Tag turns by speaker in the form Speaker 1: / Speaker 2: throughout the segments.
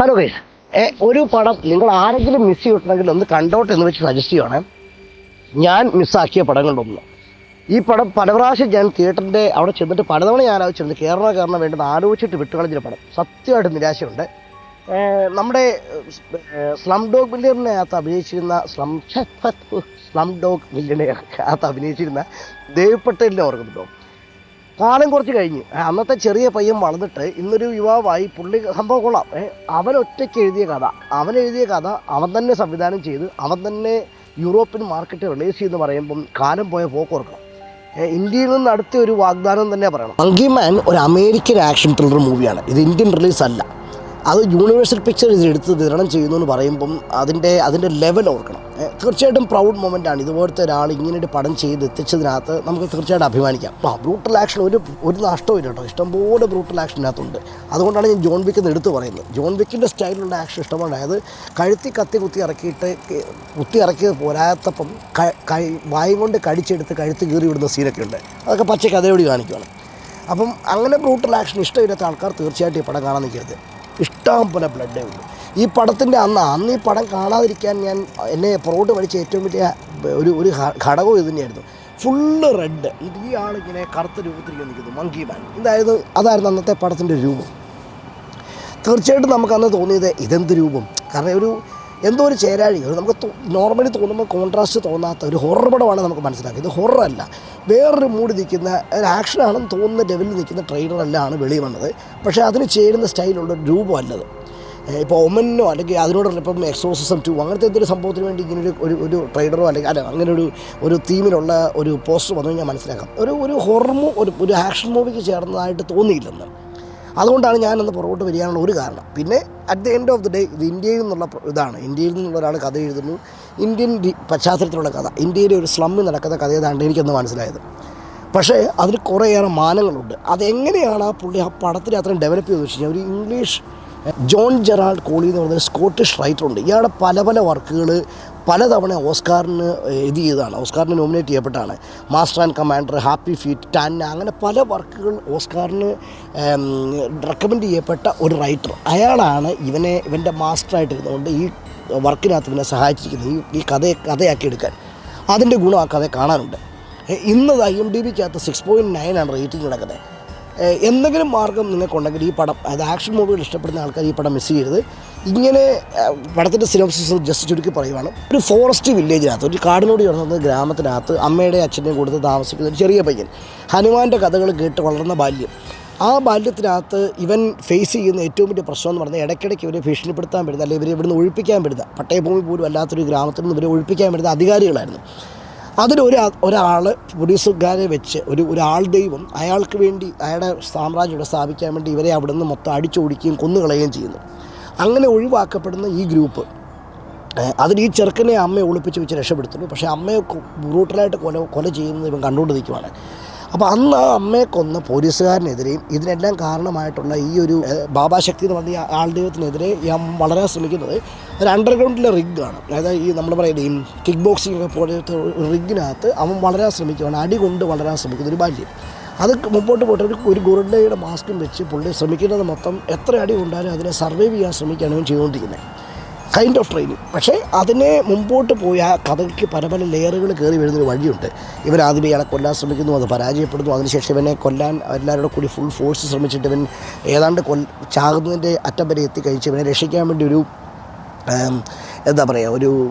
Speaker 1: Hello guys ഒരു പടം നിങ്ങൾ ആരെങ്കിലും മിസ് ചെയ്തിട്ടുണ്ടെങ്കിൽ ഒന്ന് കണ്ടോട്ട് എന്ന് വെച്ച് സജസ്റ്റ് ചെയ്യണേ ഞാൻ മിസ്സാക്കിയ പടങ്ങളിലൊന്ന്. ഈ പടം പല പ്രാവശ്യം ഞാൻ തിയേറ്ററിന്റെ അവിടെ ചെന്നിട്ട് പലതവണ ഞാൻ ആലോചിച്ചിരുന്നു കേരള കാരണം വേണ്ടത് ആലോചിച്ചിട്ട് വിട്ടുകളഞ്ഞൊരു പടം. സത്യമായിട്ട് നിരാശയുണ്ട്. നമ്മുടെ സ്ലം ഡോഗ് മില്യറിനകത്ത് അഭിനയിച്ചിരുന്ന സ്ലം സ്ലം ഡോഗ് മില്യറിനകത്ത് അഭിനയിച്ചിരുന്ന ദേവ് പട്ടേലിനെ ഓർക്കുന്നുണ്ടോ? കാലം കുറച്ച് കഴിഞ്ഞ്. അന്നത്തെ ചെറിയ പയ്യൻ വളർന്നിട്ട് ഇന്നൊരു യുവാവായി പുള്ളി സംഭവം കൊള്ളാം. അവൻ ഒറ്റയ്ക്ക് എഴുതിയ കഥ. അവൻ എഴുതിയ കഥ അവൻ തന്നെ സംവിധാനം ചെയ്ത് അവൻ തന്നെ യൂറോപ്യൻ മാർക്കറ്റ് റിലീസ് ചെയ്തെന്ന് പറയുമ്പം കാലം പോയ പോക്കോർക്കണം ഇന്ത്യയിൽ നിന്ന് അടുത്ത ഒരു വാഗ്ദാനം തന്നെ പറയണം. മങ്കി മാൻ ഒരു അമേരിക്കൻ ആക്ഷൻ ത്രില്ലർ മൂവിയാണ്. ഇത് ഇന്ത്യൻ റിലീസ് അല്ല അത് യൂണിവേഴ്സൽ പിക്ചർ ഇത് എടുത്ത് വിതരണം ചെയ്യുന്നു എന്ന് പറയുമ്പം അതിന്റെ അതിന്റെ ലെവൽ ഓർക്കണം. തീർച്ചയായിട്ടും പ്രൗഡ് മൊമെന്റ് ആണ്. ഇതുപോലത്തെ ഒരാൾ ഇങ്ങനെ ഒരു പടം ചെയ്ത് എത്തിച്ചതിനകത്ത് നമുക്ക് തീർച്ചയായിട്ടും അഭിമാനിക്കാം. ആ ബ്രൂട്ടൽ ആക്ഷൻ ഒരു ഒരു നഷ്ടവും ഇല്ല കേട്ടോ. ഇഷ്ടംപോലെ ബ്രൂട്ടൽ ആക്ഷൻ ഇതിനകത്തുണ്ട് അതുകൊണ്ടാണ് ഞാൻ ജോൺ വിക്ക് എന്ന് എടുത്ത് പറയുന്നത്. ജോൺ വിക്കിന്റെ സ്റ്റൈലിലുള്ള ആക്ഷൻ ഇഷ്ടമാണ്. അതായത് കഴുത്തി കത്തി കുത്തി ഇറക്കിയിട്ട് കുത്തി ഇറക്കിയത് പോരാത്തപ്പം വായും കൊണ്ട് കടിച്ചെടുത്ത് കഴുത്ത് കീറി വിടുന്ന സീനൊക്കെ ഉണ്ട്. അതൊക്കെ പച്ച കഥയോടി കാണിക്കുകയാണ് അപ്പം അങ്ങനെ ബ്രൂട്ടൽ ആക്ഷൻ ഇഷ്ടമില്ലാത്ത ആൾക്കാർ തീർച്ചയായിട്ടും ഈ പടം കാണാൻ നിൽക്കരുത്. ഇഷ്ടം പോലെ ബ്ലഡേ ഉള്ളൂ. ഈ പടത്തിന്റെ അന്ന് അന്ന് ഈ പടം കാണാതിരിക്കാൻ ഞാൻ എന്നെ പുറകോട്ട് വലിച്ച ഏറ്റവും വലിയ ഒരു ഒരു ഘടകവും ഇത് തന്നെയായിരുന്നു. ഫുള്ള് റെഡ് ഇത് ഈ ആളിങ്ങനെ കറുത്ത രൂപത്തിലേക്ക് നിൽക്കുന്നു. മങ്കി മാൻ ഇതായിരുന്നു അതായിരുന്നു അന്നത്തെ പടത്തിന്റെ രൂപം. തീർച്ചയായിട്ടും നമുക്ക് അന്ന് തോന്നിയത് ഇതെന്ത് രൂപം? കാരണം ഒരു എന്തോ ഒരു ചേരാഴി. ഒരു നമുക്ക് നോർമലി തോന്നുമ്പോൾ കോൺട്രാസ്റ്റ് തോന്നാത്ത ഒരു ഹൊറർ പടമാണ് നമുക്ക് മനസ്സിലാക്കുക ഇത് ഹൊറർ അല്ല. വേറൊരു മൂഡ് നിൽക്കുന്ന ഒരു ആക്ഷനാണെന്ന് തോന്നുന്ന ലെവലിൽ നിൽക്കുന്ന ട്രെയിലറല്ലാണ് വെളി വന്നത്. പക്ഷേ അതിന് ചേരുന്ന സ്റ്റൈലുള്ള ഒരു രൂപമല്ലത് ഇപ്പോൾ ഒമനോ അല്ലെങ്കിൽ അതിനോടുള്ള ഇപ്പം എക്സോസിസം ടു അങ്ങനത്തെ എന്തൊരു സംഭവത്തിന് വേണ്ടി ഇങ്ങനൊരു ഒരു ഒരു ട്രെയിലറോ അല്ലെങ്കിൽ അല്ല അങ്ങനെ ഒരു ഒരു തീമിലുള്ള ഒരു പോസ്റ്റർ വന്നു കഴിഞ്ഞാൽ മനസ്സിലാക്കാം. ഒരു ഒരു ഹൊറർ ഒരു ഒരു ആക്ഷൻ മൂവിക്ക് ചേർന്നതായിട്ട് തോന്നിയില്ലെന്ന്. അതുകൊണ്ടാണ് ഞാനന്ന് പുറകോട്ട് വരികയാനുള്ള ഒരു കാരണം. പിന്നെ at the end of the day ഇത് ഇന്ത്യയിൽ നിന്നുള്ള ഇതാണ്. ഇന്ത്യയിൽ നിന്നുള്ള ഒരാൾ കഥ എഴുതുന്നു. ഇന്ത്യൻ പശ്ചാത്തലത്തിലുള്ള കഥ. ഇന്ത്യയിലെ ഒരു സ്ലമ്മിൽ നടക്കുന്ന കഥ ഏതാണ്ട് എനിക്കൊന്ന് മനസ്സിലായത്. പക്ഷേ അതിന് കുറേയേറെ മാനങ്ങളുണ്ട്. അതെങ്ങനെയാണ് ആ പുള്ളി ആ പടത്തിൽ അത്രയും ഡെവലപ്പ് ചെയ്തെന്ന് വെച്ച് കഴിഞ്ഞാൽ ഒരു ഇംഗ്ലീഷ് ജോൺ ജെറാൾഡ് കോളി എന്ന് പറയുന്ന സ്കോട്ടിഷ് റൈറ്റർ ഉണ്ട്. ഇയാളുടെ പല പല വർക്കുകൾ പലതവണ ഓസ്കാറിന് ഇത് ചെയ്തതാണ്. ഓസ്കാറിന് nominate ചെയ്യപ്പെട്ടാണ്. Master and commander happy feet tan അങ്ങനെ പല വർക്കുകൾ ഓസ്കാറിന് റെക്കമെൻഡ് ചെയ്യപ്പെട്ട ഒരു റൈറ്റർ അയാളാണ് ഇവനെ ഇവന്റെ മാസ്റ്ററായിട്ട് ഇരുന്നുകൊണ്ട് ഈ വർക്കിനകത്ത് ഇവനെ സഹായിച്ചിരിക്കുന്നത്. ഈ ഈ കഥയെ കഥയാക്കി എടുക്കാൻ. അതിന്റെ ഗുണം ആ കഥ കാണാനുണ്ട്. ഇന്നത് ഐ എം ഡി ബിക്കകത്ത് സിക്സ് പോയിന്റ് നയൻ ആണ് റേറ്റിംഗ് കിടക്കുന്നത് എന്തെങ്കിലും മാർഗം നിങ്ങൾക്കുണ്ടെങ്കിൽ ഈ പടം അതായത് ആക്ഷൻ മൂവികൾ ഇഷ്ടപ്പെടുന്ന ആൾക്കാർ ഈ പടം മിസ് ചെയ്യരുത്. ഇങ്ങനെ പടത്തിന്റെ സിനോപ്സിസ് ജസ്റ്റ് ചുരുക്കി പറയുവാണ്. ഒരു ഫോറസ്റ്റ് വില്ലേജിനകത്ത് ഒരു കാടിനോട് ചേർന്ന ഗ്രാമത്തിനകത്ത് അമ്മയുടെ അച്ഛന്റെയും കൊടുത്ത് താമസിക്കുന്ന ഒരു ചെറിയ പയ്യൻ ഹനുമാന്റെ കഥകൾ കേട്ട് വളർന്ന ബാല്യം. ആ ബാല്യത്തിനകത്ത് ഇവൻ ഫേസ് ചെയ്യുന്ന ഏറ്റവും വലിയ പ്രശ്നം എന്ന് പറഞ്ഞാൽ ഇടയ്ക്കിടയ്ക്ക് ഇവരെ ഭീഷണിപ്പെടുത്താൻ പറ്റുന്ന അല്ലെങ്കിൽ ഇവരെ ഇവിടുന്ന് ഒഴിപ്പിക്കാൻ പറ്റുന്ന പട്ടയഭൂമി പോലും അല്ലാത്തൊരു ഗ്രാമത്തിൽ നിന്ന് ഇവരെ ഒഴിപ്പിക്കാൻ പറ്റുന്ന അധികാരികളായിരുന്നു. അതിലൊരു ഒരാൾ പോലീസുകാരെ വെച്ച് ഒരു ഒരാൾ ദൈവം അയാൾക്ക് വേണ്ടി അയാളുടെ സാമ്രാജ്യം ഇവിടെ സ്ഥാപിക്കാൻ വേണ്ടി ഇവരെ അവിടെ നിന്ന് മൊത്തം അടിച്ചോടിക്കുകയും കൊന്നുകളയുകയും ചെയ്യുന്നു. അങ്ങനെ ഒഴിവാക്കപ്പെടുന്ന ഈ ഗ്രൂപ്പ് അതിൽ ഈ ചെറുക്കനെ അമ്മയെ ഒളിപ്പിച്ച് വെച്ച് രക്ഷപ്പെടുത്തുന്നു. പക്ഷേ അമ്മയെ ബ്രൂട്ടലായിട്ട് കൊല കൊല ചെയ്യുന്നത് ഇവൻ കണ്ടുകൊണ്ട് നിൽക്കുവാണ് അപ്പോൾ അന്ന് ആ അമ്മയെ കൊന്ന പോലീസുകാരനെതിരെയും ഇതിനെല്ലാം കാരണമായിട്ടുള്ള ഈ ഒരു ബാബാശക്തി എന്ന് പറഞ്ഞ ആൾദൈവത്തിനെതിരെ ആൾ ദൈവത്തിനെതിരെ ഞാൻ വളരാൻ ശ്രമിക്കുന്നത് ഒരു അണ്ടർഗ്രൗണ്ടിലെ റിഗാണ് അതായത് ഈ നമ്മൾ പറയുന്നത് ഈ കിക്ക് ബോക്സിംഗ് ഒക്കെ പോലത്തെ റിഗിനകത്ത് അവൻ വളരാൻ ശ്രമിക്കുകയാണ് അടി കൊണ്ട് വളരാൻ ശ്രമിക്കുന്ന ഒരു ബാല്യം. അത് മുമ്പോട്ട് പോയിട്ട് ഒരു ഒരു ഗുരുഡയുടെ മാസ്കും വെച്ച് പുള്ളി ശ്രമിക്കുന്നത് മൊത്തം എത്ര അടി കൊണ്ടാലും അതിനെ സർവൈവ് ചെയ്യാൻ ശ്രമിക്കുകയാണ് ഇവൻ ചെയ്തുകൊണ്ടിരിക്കുന്നത്. കൈൻഡ് ഓഫ് ട്രെയിനിങ് പക്ഷേ അതിനെ മുമ്പോട്ട് പോയി ആ കഥയ്ക്ക് പല പല ലെയറുകൾ കയറി വരുന്നൊരു വഴിയുണ്ട്. ഇവൻ ആദ്യമേ ഇയാളെ കൊല്ലാൻ ശ്രമിക്കുന്നു അത് പരാജയപ്പെടുന്നു. അതിനുശേഷം ഇവനെ കൊല്ലാൻ എല്ലാവരുടെ കൂടി ഫുൾ ഫോഴ്സ് ശ്രമിച്ചിട്ട് ഇവൻ ഏതാണ്ട് കൊൽ ചാകുന്നതിന്റെ അറ്റം വരെ എത്തിക്കഴിച്ച് ഇവനെ രക്ഷിക്കാൻ വേണ്ടി ഒരു എന്താ പറയുക ഒരു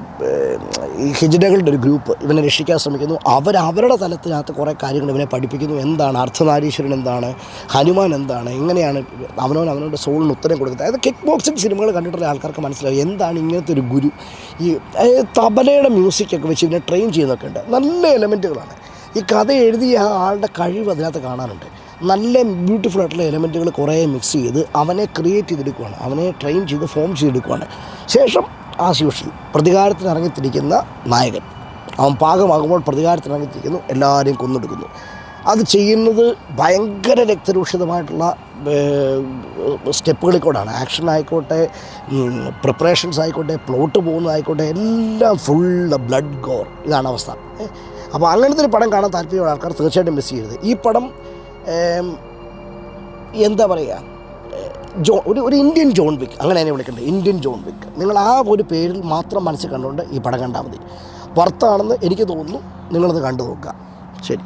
Speaker 1: ഈ ഹിജഡകളുടെ ഒരു ഗ്രൂപ്പ് ഇവനെ രക്ഷിക്കാൻ ശ്രമിക്കുന്നു. അവർ അവരുടെ തലത്തിനകത്ത് കുറേ കാര്യങ്ങൾ ഇവനെ പഠിപ്പിക്കുന്നു. എന്താണ്? അർദ്ധനാരീശ്വരൻ എന്താണ്? ഹനുമാൻ എന്താണ്? എങ്ങനെയാണ് അവനവൻ അവനവന്റെ സോളിന് ഉത്തരം കൊടുക്കുന്നത്? അതായത് കിക്ക് ബോക്സിംഗ് സിനിമകൾ കണ്ടിട്ടുള്ള ആൾക്കാർക്ക് മനസ്സിലാവും എന്താണ് ഇങ്ങനത്തെ ഒരു ഗുരു. ഈ തബലയുടെ മ്യൂസിക്കൊക്കെ വെച്ച് ഇവനെ ട്രെയിൻ ചെയ്യുന്നൊക്കെ ഉണ്ട്. നല്ല എലമെന്റുകളാണ് ഈ കഥ എഴുതിയ ആ ആളുടെ കഴിവ് അതിനകത്ത് കാണാനുണ്ട്. നല്ല ബ്യൂട്ടിഫുൾ ആയിട്ടുള്ള എലമെന്റുകൾ കുറേ മിക്സ് ചെയ്ത് അവനെ ക്രിയേറ്റ് ചെയ്തെടുക്കുകയാണ് അവനെ ട്രെയിൻ ചെയ്ത് ഫോം ചെയ്തെടുക്കുകയാണ് ശേഷം ആ യൂഷ്വൽ പ്രതികാരത്തിന് ഇറങ്ങിത്തിരിക്കുന്ന നായകൻ. അവൻ പാകമാകുമ്പോൾ പ്രതികാരത്തിന് ഇറങ്ങിത്തിരിക്കുന്നു എല്ലാവരെയും കൊന്നെടുക്കുന്നു. അത് ചെയ്യുന്നത് ഭയങ്കര രക്തരൂഷിതമായിട്ടുള്ള സ്റ്റെപ്പുകളിൽ കൂടാണ് ആക്ഷൻ ആയിക്കോട്ടെ പ്രിപ്പറേഷൻസ് ആയിക്കോട്ടെ പ്ലോട്ട് പോകുന്നതായിക്കോട്ടെ എല്ലാം ഫുൾ ബ്ലഡ് ഗോർ ഇതാണ് അവസ്ഥ. അപ്പോൾ അങ്ങനത്തെ ഒരു പടം കാണാൻ താല്പര്യമുള്ള ആൾക്കാർ തീർച്ചയായിട്ടും മിസ് ചെയ്യരുത്. ഈ പടം എന്താ പറയുക ജോ ഒരു ഒരു ഇന്ത്യൻ ജോൺ വിക്ക് അങ്ങനെ തന്നെ വിളിക്കേണ്ടത് ഇന്ത്യൻ ജോൺ വിക്ക് നിങ്ങൾ ആ ഒരു പേരിൽ മാത്രം മനസ്സിൽ കണ്ടുകൊണ്ട് ഈ പടം കണ്ടാൽ മതി. വർത്താണെന്ന് എനിക്ക് തോന്നുന്നു നിങ്ങളത് കണ്ടു നോക്കുക. ശരി.